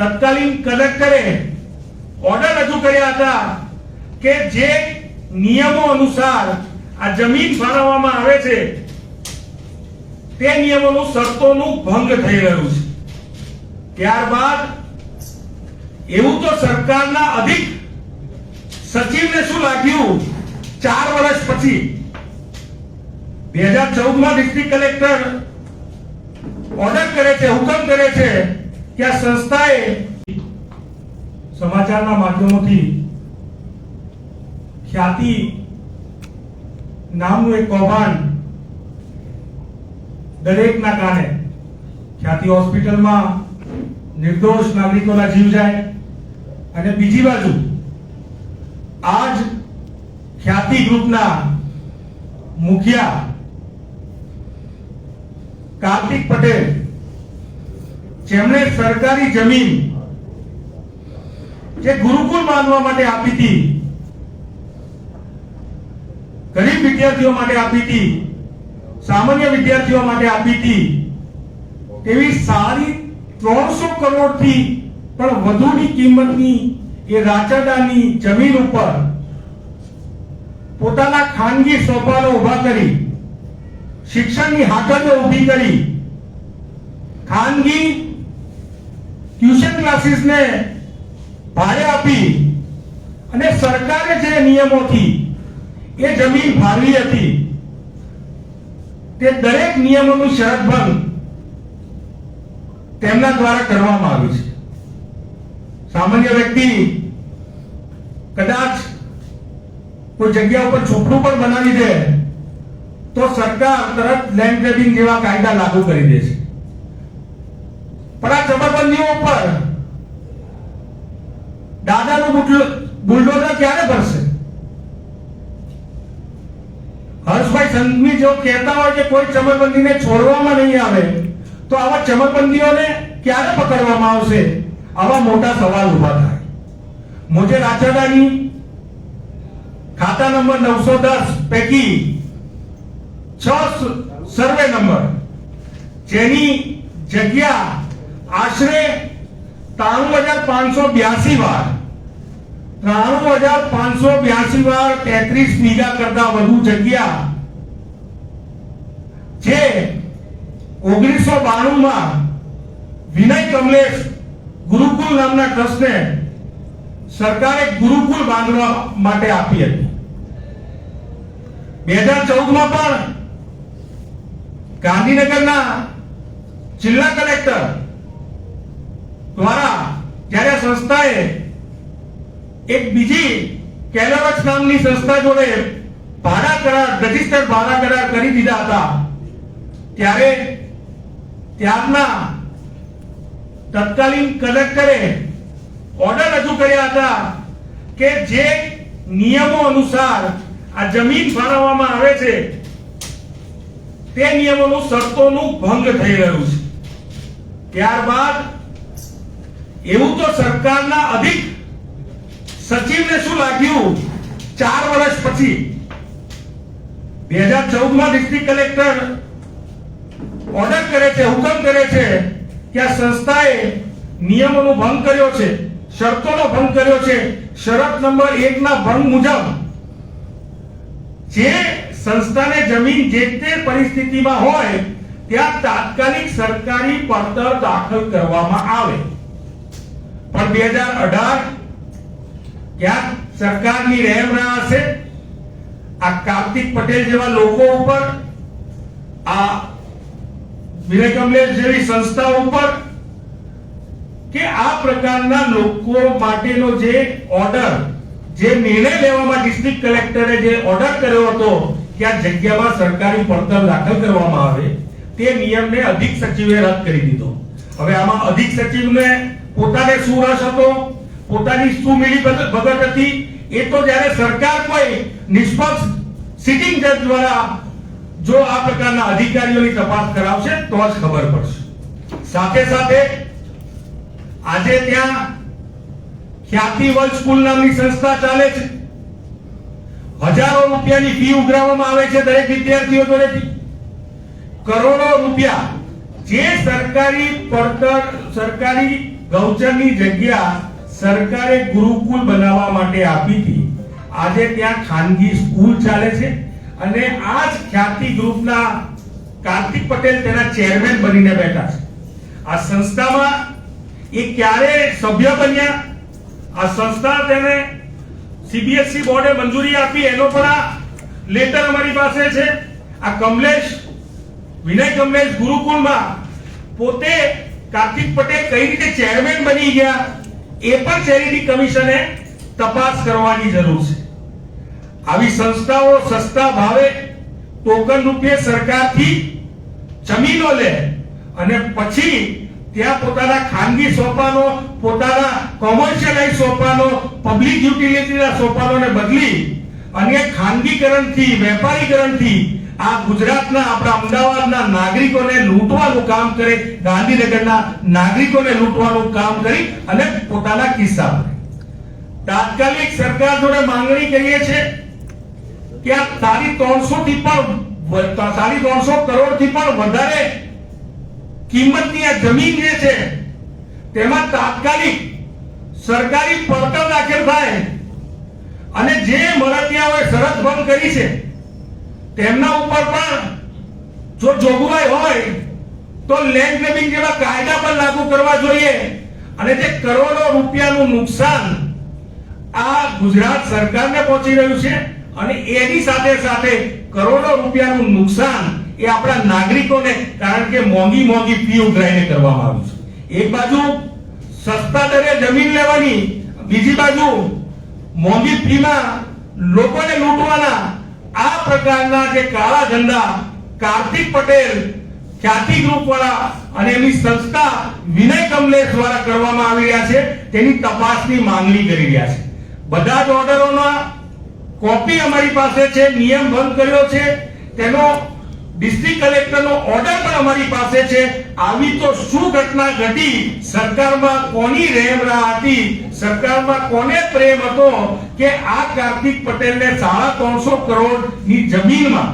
તત્કાલીન કલેક્ટરે ઓર્ડર રજૂ કર્યા હતા કે જે નિયમો અનુસાર આ જમીન ફાળવવામાં આવે છે, તે નિયમોનું શરતોનું ભંગ થઈ રહ્યું છે. ત્યારબાદ એવું તો સરકારના અધિક સચિવને શું લાગ્યું? ચાર વર્ષ પછી બે હજાર ચૌદમાં ડિસ્ટ્રિક્ટ કલેક્ટર ઓર્ડર કરે છે, હુકમ કરે છે કે આ સંસ્થાએ સમાચારના માધ્યમોથી ખ્યાતિ નામનું એક કૌભાંડ દરેકના કારણે ખ્યાતિ હોસ્પિટલમાં નિર્દોષ નાગરિકોના જીવ જાય અને બીજી બાજુ આજ ખ્યાતિ ગ્રુપના મુખિયા કાર્તિક પટેલ જેમણે સરકારી જમીન જે ગુરુકુળ બાંધવા માટે આપી હતી, ગરીબ વિદ્યાર્થીઓ માટે આપી હતી, સામાન્ય વિદ્યાર્થીઓ માટે આપી હતી, તેવી સારી ત્રણસો કરોડથી પણ વધુની કિંમતની એ રાચરડાની જમીન ઉપર પોતાના ખાનગી સોપાનો ઊભા કરી, શિક્ષણની હાકતો ઊભી કરી, ખાનગી ટ્યુશન ક્લાસીસને ભાડે આપી અને સરકારે જે નિયમોથી એ જમીન ફાળવી હતી, તે દરેક નિયમોનું શરત ભંગ તેમના દ્વારા કરવામાં આવ્યું છે. સામાન્ય વ્યક્તિ કદાચ કોઈ જગ્યા ઉપર ઝૂંપડું પણ બનાવી દે, તો સરકાર તરત લેન્ડ ગ્રેબિંગ જેવા કાયદા લાગુ કરી દે છે. પણ આ જબરબંધીઓ ઉપર દાદાનું બુલડોઝર ક્યારે ભરશે? હર્ષભાઈ સંઘવી જો કહેતા હોય કે કોઈ ચમરબંધીને છોડવામાં નહીં આવે, તો આવા ચમરબંધીઓને ક્યારે પકડવામાં આવશે? આવા મોટા સવાલ ઊભા થાય. મુજે રાજાદાની ખાતા નંબર નવસો દસ પૈકી છ સર્વે નંબર. જેની જગ્યા આશરે ત્રાણું હજાર પાંચસો બ્યાસી વાર ત્રાણું હજાર પાંચસો બ્યાસી વાર તેત્રીસ વીઘા કરતા વધુ જગ્યા જે ઓગણીસો બાણું માં વિનય કમલેશ ગુરુકુલ નામના ટ્રસ્ટને સરકારે ગુરુકુલ બાંધવા માટે આપી હતી. બે હજાર ચૌદમાં પણ ગાંધીનગરના જિલ્લા કલેક્ટર દ્વારા જ્યારે સંસ્થાએ એક બીજી કેલોરક્સ નામની સંસ્થા જોડે ભાડા કરાર, રજિસ્ટર ભાડા કરાર કરી દીધા હતા, ત્યારે ત્યારના તત્કાલીન કલેક્ટરે ઓર્ડર રજૂ કર્યા હતા કે જે નિયમો અનુસાર આ જમીન ફાળવવામાં આવે છે, તે નિયમોનું શરતોનું ભંગ થઈ રહ્યું છે. ત્યારબાદ એવું તો સરકારના અધિક સચિવને શું લાગ્યું? ચાર વર્ષ પછી. બે હજાર ચૌદમાં ડિસ્ટ્રિક્ટ કલેક્ટર ઓર્ડર કરે છે, હુકમ કરે છે કે આ સંસ્થાએ નિયમોનો ભંગ કર્યો છે, શરતોનો ભંગ કર્યો છે, શરત નંબર એક ના ભંગ મુજબ જે સંસ્થાને જમીન જે તે પરિસ્થિતિમાં હોય, ત્યાં તાત્કાલિક સરકારી પડતર દાખલ કરવામાં આવે. પણ બે હજાર અઢાર ક્યાંક સરકારની રહેમ ના હશે? આ કાર્તિક પટેલ જેવા લોકો ઉપર, આ વિનય કમલેશ જેવી સંસ્થા ઉપર, કે આ પ્રકારના લોકો માટેનો જે ઓર્ડર, જે નિર્ણય લેવામાં ડિસ્ટ્રિક્ટ કલેક્ટરે જે ઓર્ડર કર્યો હતો કે આ જગ્યામાં સરકારી પડતર દાખલ કરવામાં આવે, તે નિયમને અધિક સચિવે રદ કરી દીધો. હવે આમાં અધિક સચિવને પોતાને શું રસ હતો? પોતાની શું મિલી ભગત હતી? એ તો જ્યારે સરકાર કોઈ નિષ્પક્ષ સિટિંગ જજ દ્વારા જો આ પ્રકારના અધિકારીઓની તપાસ કરાવશે, તો જ ખબર પડશે. સાથે સાથે આજે ત્યાં ખ્યાતિ વર્લ્ડ સ્કૂલ નામની સંસ્થા ચાલે છે. હજારો રૂપિયાની ફી ઉઘરાવવામાં આવે છે દરેક વિદ્યાર્થીઓ જોડેથી. કરોડો રૂપિયા જે સરકારી પડતર, સરકારી ગૌચરની જગ્યા સરકારે ગુરુકુલ બનાવવા માટે આપી હતી. આજે ત્યાં ખાનગી સ્કૂલ ચાલે છે અને આ જ ખ્યાતિ ગ્રુપના કાર્તિક પટેલ તેના ચેરમેન બનીને બેઠા છે. આ સંસ્થામાં એ ક્યારે સભ્ય બન્યા? આ સંસ્થા તેને સીબીએસઈ બોર્ડે મંજૂરી આપી, એનો પણ આ લેટર અમારી પાસે છે. આ કમલેશ, વિનય કમલેશ ગુરુકુળમાં પોતે કાર્તિક પટેલ કઈ રીતે ચેરમેન બની ગયા, એ પણ ચેરિટી કમિશને તપાસ કરવાની જરૂર છે. આવી સંસ્થાઓ સસ્તા ભાવે ટોકન રૂપે સરકારથી જમીનો લે અને પછી ત્યાં પોતાના ખાનગી સોપાનો, પોતાના કોમર્શિયલાઇઝ સોપાનો પબ્લિક યુટિલિટીના સોપાનોને બદલી અને ખાનગીકરણથી, વેપારીકરણથી આ ગુજરાતના, આપણા અમદાવાદના નાગરિકોને લૂંટવાનું કામ કરે, ગાંધીનગરના નાગરિકોને લૂંટવાનું કામ કરી અને પોતાના કિસ્સા તાત્કાલિક સરકાર જોડે માંગણી કરીએ છે કે આ સાડી ત્રણસો થી પણ સાડી ત્રણસો કરોડથી પણ વધારે કિંમતની આ જમીન જે છે, તેમાં તાત્કાલિક સરકારી પડતર દાખલ થાય. અને જે મળતિયાઓએ શરત ભંગ કરી છે તેમના ઉપર પણ જો જોગવાઈ હોય, તો લેન્ડ ગ્રેબિંગ જેવા કાયદા પણ લાગુ કરવા જોઈએ. અને જે કરોડો રૂપિયાનું નુકસાન આ ગુજરાત સરકારને પહોંચી રહ્યું છે અને એની સાથે સાથે કરોડો રૂપિયાનું નુકસાન એ આપણા નાગરિકોને, કારણ કે મોંઘી મોંઘી ફી ઉઘરાઈને કરવામાં આવ્યું છે. એક બાજુ સસ્તા દરે જમીન લેવાની, બીજી બાજુ મોંઘી ફીમાં લોકોને લૂંટવાના આ પ્રકારના જે કાળા ધંધા, કાર્તિક પટેલ, ખ્યાતિ ગ્રુપ વાળા અને એમની સંસ્થા વિનય કમલેશ દ્વારા કરવામાં આવી રહ્યા છે, તેની તપાસની માંગણી કરી રહ્યા છે. બધા જ ઓર્ડરોના કોપી અમારી પાસે છે, નિયમ ભંગ કર્યો છે, તેનો ડિસ્ટ્રિક્ટ કલેક્ટરનો ઓર્ડર પણ અમારી પાસે છે. આવી તો શું ઘટના ઘટી? સરકારમાં કોની રેમ રાહ હતી? સરકારમાં કોને પ્રેમ હતો કે આ કાર્તિક પટેલને સાડા ત્રણસો કરોડની જમીનમાં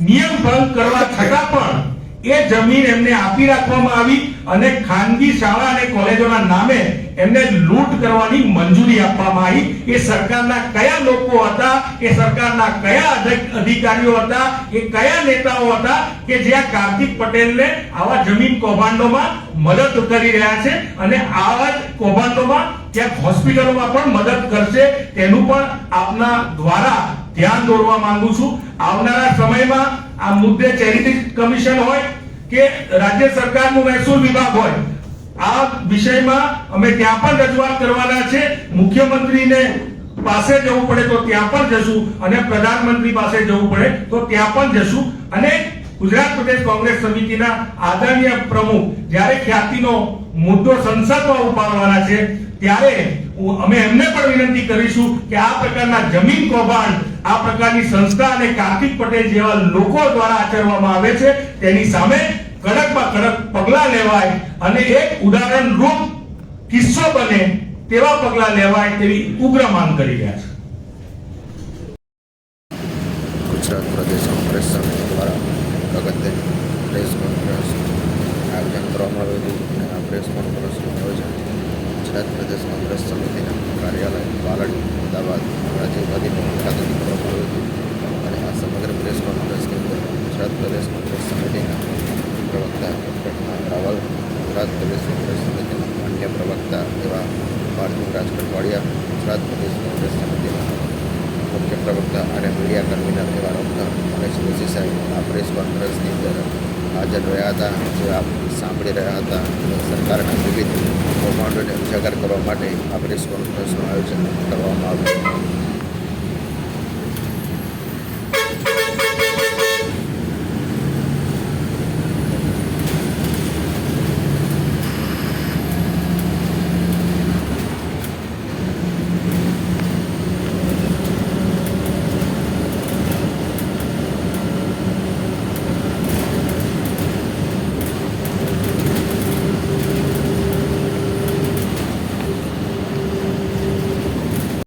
નિયમ ભંગ કરવા છતાં પણ એ જમીન એમને આપી રાખવામાં આવી અને ખાનગી શાળા અને કોલેજોના નામે એમને લૂંટ કરવાની મંજૂરી આપવામાં આવી. એ સરકારના કયા લોકો હતા? એ સરકારના કયા અધિકારીઓ હતા? એ કયા નેતાઓ હતા? કે જે આ કાર્તિક પટેલને આવા જમીન કૌભાંડોમાં મદદ કરી રહ્યા છે અને આવા જ કૌભાંડોમાં ક્યાંક હોસ્પિટલોમાં પણ મદદ કરશે તેનું પણ આપના દ્વારા ધ્યાન દોરવા માંગુ છું. આવનારા સમયમાં આ મુદ્દે ચેરિટી કમિશન હોય કે રાજ્ય સરકારનું મહેસૂલ વિભાગ હોય આ વિષયમાં અમે ત્યાં પણ રજૂઆત કરવાના છે. મુખ્યમંત્રીને પાસે જવું પડે તો ત્યાં પણ જશું અને પ્રધાનમંત્રી પાસે જવું પડે તો ત્યાં પણ જશું. અને ગુજરાત પ્રદેશ કોંગ્રેસ સમિતિના આદરણીય પ્રમુખ જ્યારે ખ્યાતિનો મુદ્દો સંસદમાં ઉપાડવાના છે, ત્યારે અમે એમને પણ વિનંતી કરીશું કે આ પ્રકારના જમીન કૌભાંડ, આ પ્રકારની સંસ્થા અને કાર્તિક પટેલ જેવા લોકો દ્વારા આચરવામાં આવે છે. તેની સામે કડકમાં કડક પગલા લેવાય અને એક ઉદાહરણ રૂપ કિસ્સો બને તેવા પગલા લેવાય તેવી ઉગ્ર માંગ કરી રહ્યા છે. ગુજરાત પ્રદેશ કોંગ્રેસ સમિતિ દ્વારા અગત્ય પ્રેસ કોન્ફરન્સ આયોજન કરવામાં આવેલું અને આ પ્રેસ કોન્ફરન્સનું આયોજન ગુજરાત પ્રદેશ કોંગ્રેસ સમિતિના કાર્યાલય વાલડ, અમદાવાદ રાજીવવાદી ભવન ખાતે કરવામાં આવેલું અને આ સમગ્ર પ્રેસ કોન્ફરન્સની અંદર ગુજરાત પ્રદેશ કોંગ્રેસ સમિતિના પ્રવક્તા ડૉક્ટર રાવલ, ગુજરાત પ્રદેશ કોંગ્રેસ સમિતિના અન્ય પ્રવક્તા એવા પાર્થિવ રાજ કટવાડિયા ગુજરાત પ્રદેશ કોંગ્રેસ સમિતિના મુખ્ય પ્રવક્તા અને મીડિયા કન્વીનર એવા ડૉક્ટર મહેશ જોશી સાહેબ આ પ્રેસ કોન્ફરન્સની અંદર હાજર રહ્યા હતા, જે આપ સાંભળી રહ્યા હતા સરકારના વિવિધ કૌભાંડોને ઉજાગર કરવા માટે આ પ્રેસ કોન્ફરન્સનું આયોજન કરવામાં આવ્યું